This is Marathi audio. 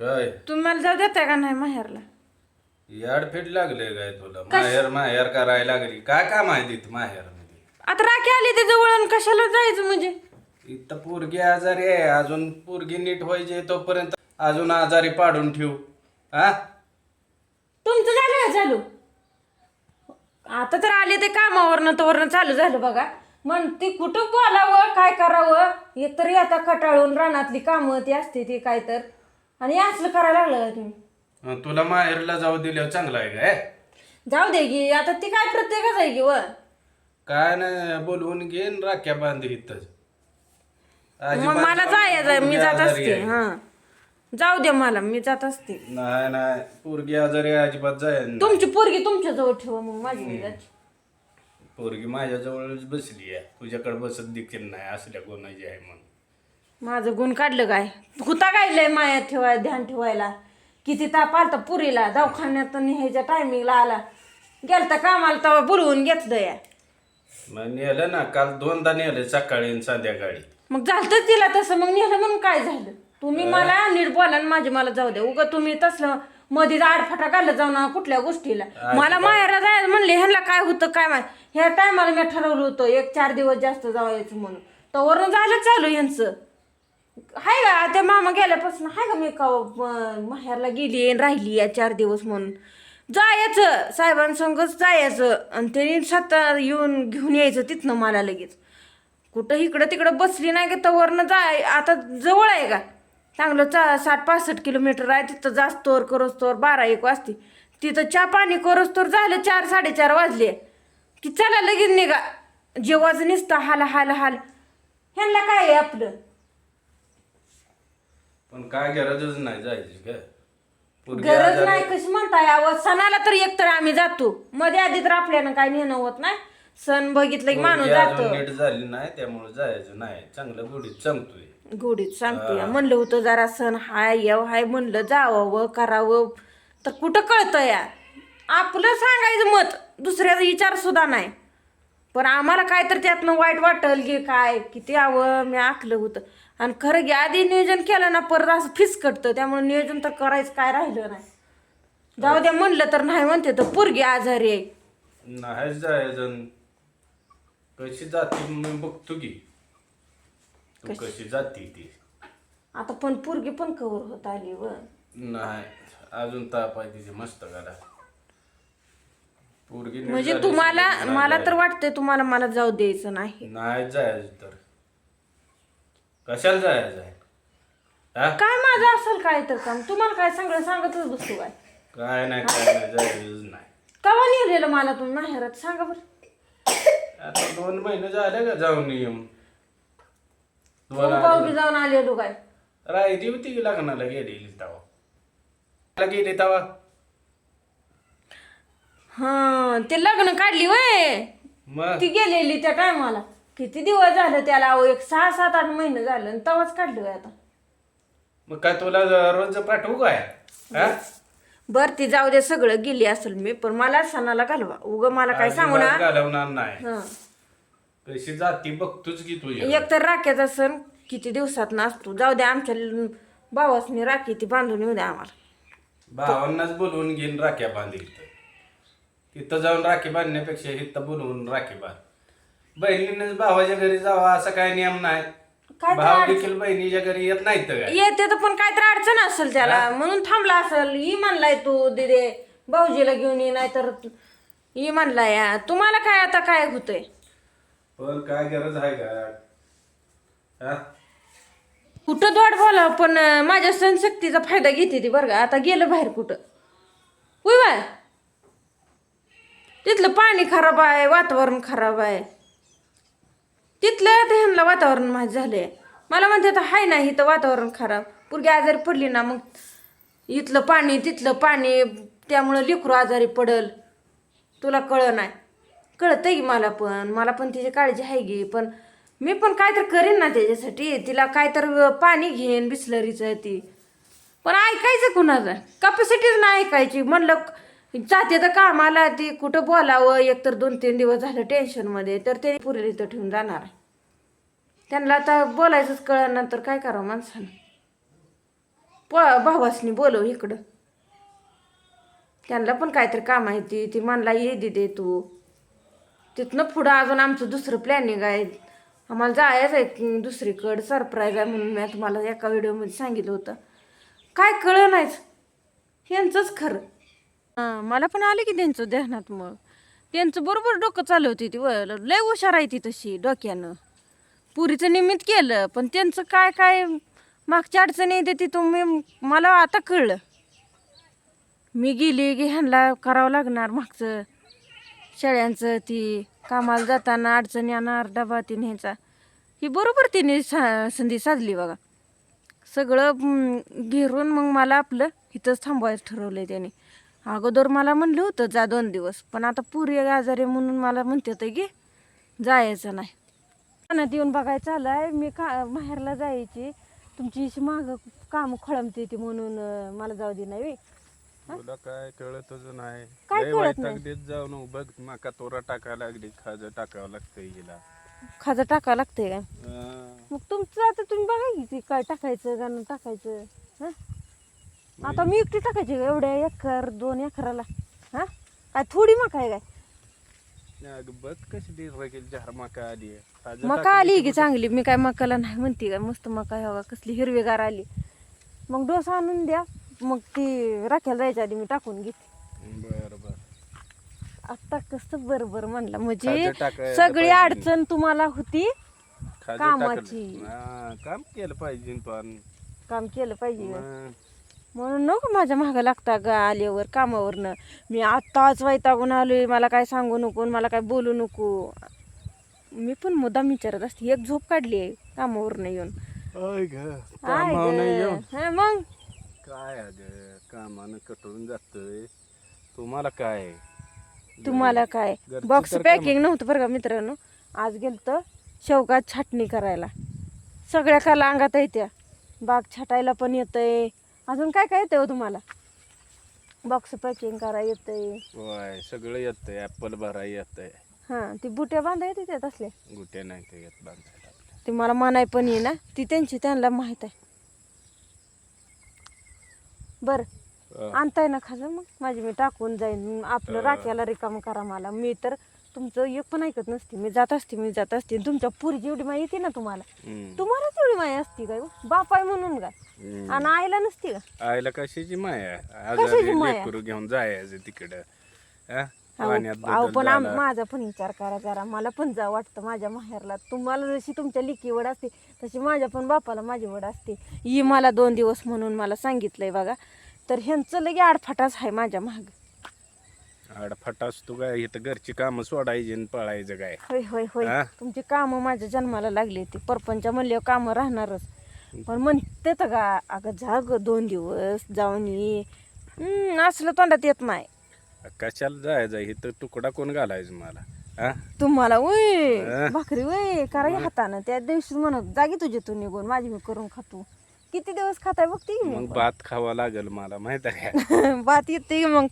काय? तुम्हाला जाऊ देताय का नाही माहेरला? याडफेट लागले काय तुला? माहेर माहेर करायला लागली. काय काम आहे तिथं माहेरमध्ये आता राखी आली ते जवळ कशाला जायचं म्हणजे? इथं पोरगी आजारी आहे. अजून पोरगी नीट व्हायची तोपर्यंत अजून आजारी पाडून ठेवू. हा? तुमचं झालं का चालू? आता तर आले ते कामावरनं तवरनं चालू झालं बघा. मग ती कुठं बोलावं काय करावं? एक तरी आता कटाळून रानातली कामं ती असते ती काय तर. आणि हे असलं करायला लागलं का तुम्ही? तुला माहेरला जाऊ दिल्यावर चांगलं आहे काय? जाऊ दे की आता ती काय प्रत्येकच आहे की व? काय नाही बोलवून घेईन राख्या बांध इथंच. मग मला जायचं मी जात असते हा. जाऊ दे मला मी जात असते. नाही नाही पोरगी आजारी आहे, अजिबात जाय तुमची पोरगी तुमच्या जवळ ठेवा मग माझी जाते. पोरगी माझ्याजवळच बसली आहे तुझ्याकडे बसत देखील नाही असल्या कोणाची आहे म्हणून. माझं गुण काढलं काय? हुता गायलंय माया ठेवाय ध्यान ठेवायला? किती ताप आलता पुरीला दवाखान्यात न्यायच्या टायमिंगला आला. गेलता कामाला तेव्हा बोलवून घेतलं या. मग नेलं ना काल दोनदा नेलं सकाळी आणि संध्याकाळी. मग झालं तिला तसं मग नेलं म्हणून काय झालं? तुम्ही मला नीट बोला आणि माझे मला जाऊ द्या. उगा तुम्ही तसलं मध्ये आडफाटा काढलं जाऊ ना कुठल्या गोष्टीला. मला माहेरला जायचं म्हणले ह्यांना काय होतं काय माहिती? ह्या टायमाला मी ठरवलं होतं एक चार दिवस जास्त जावायचं म्हणून. तर वरून झालं चालू यांचं. हाय का त्या मामा गेल्यापासून हाय का मी का माहेरला गेली आणि राहिली या चार दिवस म्हणून. जायचं साहेबांसंगच जायचं आणि त्यांनी स्वतः येऊन घेऊन यायचं तिथनं मला लगेच. कुठं इकडं तिकडं बसली नाही का तर जाय आता जवळ आहे का चांगलं चा साठ पासष्ट किलोमीटर आहे तिथं जास्त तोर करोस तोर बारा एक वाजते. तिथं चहा पाणी करोस तोर झालं चार साडेचार वाजले. की चला लगेच निघा. जेव्हाच निसतं हाल हाल हाल. ह्यांना काय आहे आपलं? पण काय गरजच नाही जायची काय? पोरगी गरज आजारी नाही कशी म्हणता यावं सणाला तर एकतर आम्ही जातो. मध्ये आधी तर आपल्याला काय नेणं होत नाही. सण बघितलं की माणूस पोरगी अजून जातो नीट झाली नाही त्यामुळे जायचं नाही. चांगलं गोडीत सांगतोय. गोडीत सांगते म्हणलं होतं जरा सण हाय येव हाय म्हणलं जावावं करावं. तर कुठं कळतं या? आपलं सांगायचं मत दुसऱ्याचा विचार सुद्धा नाही. पण आम्हाला काय तर त्यातनं वाईट वाटल की काय किती यावं मी आखलं होतं. आणि खरं की आधी नियोजन केलं ना परत असं फिसकटतं. त्यामुळे नियोजन तर करायचं काय राहिलं नाही. जाऊ द्या म्हणलं तर नाही म्हणते तर पोरगी आजारी आहे. नाही जायचं. कशी जाती मी बघतो की. तू कशी? जाती ती. आता पण पोरगी पण कवर होत आली व. नाही अजून ताप आहे तिची मस्त गाडा पोरगी नीट म्हणजे झाली तुम्हाला असेल तर नाही मला तर जायचं. वाटतंय तुम्हाला मला जाऊ द्यायचं नाही. नाही जायचं तर. कशाला जायचं आहे? हा? काय माझं असेल काय तर काम? तुम्हाला काय सगळं सांगतच बसतो काय? काय नाही काय नाही कवा लिहिलेलं मला तुम्ही माहेरात? सांगा बरं. आता दोन महिने झाले का जाऊन येऊन? दोन बी जाऊन आलेलो काय? राहिली होती की लग्नाला गेलेली तवा गेली तवा हा ते लग्न काढली वय. मग? ती गेलेली त्या टायमाला. किती दिवस झालं त्याला अहो एक सहा सात आठ महिने झालं आणि तवाच काढलं होय आता. मग काय तुला रोज पाठवू काय हा? बर ती जाऊ दे सगळं गेली असेल मी पण मला सणाला घालवा. उग मला काय सांगू ना? अजिबात घालवणार नाही. हं. कशी जाती बघतोच की तुझी एक तर राख्याचा सण किती दिवसात नसतो जाऊ दे आमच्या ल- भावासनी राखी ती बांधून येऊ द्या आम्हाला. भावांनाच बोलवून घेऊन राख्या बांधील तिथं जाऊन राखी बांधण्यापेक्षा इथं बोलवून राखी बांध. बहिणीनेच भावाच्या घरी जावा असा काय नियम नाही. काय भाव देखील बहिणीच्या घरी येत नाहीत काय येते तर पण काय तर अडचण असेल त्याला. म्हणून थांबला असेल. ही म्हणलाय तू दिदे भाऊजीला घेऊन ये नाही तर ही म्हणलाय या. तुम्हाला काय आता काय होतंय? पण काय गरज आहे का हा? कुठं दोड बोला पण अं, माझ्या सणशक्तीचा फायदा घेते ती बरं का. आता गेलं बाहेर कुठं? होय बाय तिथलं पाणी खराब आहे वातावरण खराब आहे. तिथलं आता ह्यांना वातावरण माहीत आहे मला म्हणते आता हाय ना इथं वातावरण खराब. पुरगी आजारी पडली ना मग इथलं पाणी तिथलं पाणी त्यामुळं लेकरू आजारी पडल. तुला कळ नाही. कळतं की मला पण मला पण तिची काळजी आहे गी पण मी पण काय तर करेन ना त्याच्यासाठी. तिला काय तर पाणी घेईन बिसलरीचं ती. पण ऐकायचं कुणाचं कॅपॅसिटीच नाही ऐकायची. म्हणलं जाते तर कामाला ती कुठं बोलावं? एक तर दोन तीन दिवस झालं टेन्शनमध्ये तर ते पुरेल इथं ठेवून जाणार. आहे त्यांना आता बोलायचंच कळल्यानंतर काय करावं माणसानं? प भावासनी बोलव इकडं. त्यांना पण काहीतरी काम आहे ती ती म्हणला ये दे तू. तिथनं पुढं अजून आमचं दुसरं प्लॅनिंग आहे. आम्हाला जायचं आहे दुसरीकडं सरप्राईज आहे म्हणून मी तुम्हाला एका व्हिडिओमध्ये सांगितलं होतं. काय कळ नाहीच यांचंच खरं. मला पण आले की त्यांचं ध्यानात मग. त्यांचं बरोबर डोकं चालवते ती व लय हुशार आहे ती तशी डोक्यानं. पुरीचं निमित्त केलं पण त्यांचं काय काय मागच्या अडचणी येते ती तुम्ही मला आता कळलं. मी गेली की ह्यांना करावं लागणार मागचं. शेळ्यांचं ती कामाला जाताना अडचणी आणणार डबा ती न्यायचा. ही बरोबर तिने सा संधी साधली बघा. सगळं घेरून मग मला आपलं इथंच थांबवायचं ठरवलं आहे त्याने. अगोदर मला म्हणलं होतं जा दोन दिवस पण आता पुरी आजारी आहे म्हणून मला म्हणते तर की जायचं नाही. कानात येऊन बघायचं आलंय मी का माहेरला जायची तुमची अशी माग काम खोळंबते ती म्हणून मला जाऊ दे नाही तुला काय कळतच नाही. काय कळत नाही? जाऊ नको बघ माका तोरा टाकायला लागली खाज टाकावं लागतंय हिला. खाजं टाकावं लागतंय अं, मग तुमचं आता तुम्ही बघा की काय टाकायचं का नाही टाकायचं हं? आता मी एकटी टाकायची का? एवढ्या एकर दोन एकराला? हा? काय थोडी मका आहे काय? बघ कशी माका आली आहे. खाजं मका टाकली आली की चांगली. मी काय मकाला नाही म्हणते काय मस्त मका हवा कसली हिरवीगार आली. मग डोसा आणून द्या. मग ती राख्याला जायच्या आधी मी टाकून घेते. बर बर. आता कसं बरोबर म्हणलं. म्हणजे खाजं टाकायला सगळी पाहिजे. अडचण तुम्हाला होती खाजं कामाची. हा, काम केलं पाहिजे पण. काम केलं पाहिजे. मग म्हणून नको माझ्या मागं लागता गा आल्यावर कामावरनं. मी आत्ताच वैतागून आलोय मला काय सांगू नको मला काय बोलू नको. मी पण मुद्दाम विचारत असते एक झोप काढली आहे कामावरनं येऊन. हा, मग? काय अग कामानं कटळून जातोय. तुम्हाला काय? तुम्हाला काय? बॉक्स तर पॅकिंग नव्हतं बरं का मित्रांनो? आज गेलतं शेवगा छाटणी करायला. सगळ्या कला अंगात येत्या बाग छाटायला पण येतंय. अजून काय काय येतंय हो तुम्हाला? बॉक्स पॅकिंग करायला येतंय. होय सगळं येतंय ऍपल भराय येतंय. हां ती बुट्या बांधा येते त्यात असल्या गुट्या नाही ते येत बांधायला. आपल्या. ते मला म्हणाय पण ये ना ती त्यांची त्यांना माहीत आहे. बरं हा. आणताय ना खाजं मग? माझी मी टाकून जाईन. आपलं राख्याला रिकाम करा मला. मी तर तुमचं एक पण ऐकत नसते. मी जात असते मी जात असते. तुमच्या पुरीची एवढी माहिती येते ना तुम्हाला? हम्म. तुम्हालाच एवढी माहिती असती काय बाप आहे म्हणून काय. आणि आईला नसती का? आईला कशाची माया? आजारी माया? लेकरू घेऊन जायचं तिकडं? अहो पण. माझा पण विचार करा जरा. मला पण जा वाटतं माझ्या माहेरला. तुम्हाला जशी तुमच्या लिकी वड असते तशी माझ्या पण बापाला माझी वड असते. ही मला दोन दिवस म्हणून मला सांगितलंय बघा. तर ह्यांचं लगे आडफाटाच आहे माझ्या माग. आडफाटास तू काय? इथं घरची कामं सोडायची आणि पळायचं काय? होय होय होय. हा? तुमची कामं माझ्या जन्माला लागली ती परपंच म्हणले कामं राहणारच. पण म्हणते तर का अगं जा ग दोन दिवस जाऊन ये. हम्म, असलं तोंडात येत नाही. कशाला जायचं? इथं तुकडा कोण घालायचं मला? हा? तुम्हाला? वय भाकरी वय करा हातानं. त्या दिवशी म्हणत जागी तुझी तू निघून माझी मी करून खातो. किती दिवस खाताय बघते की मग भात खावा लागेल मला माहीत आहे का? भात येते की मग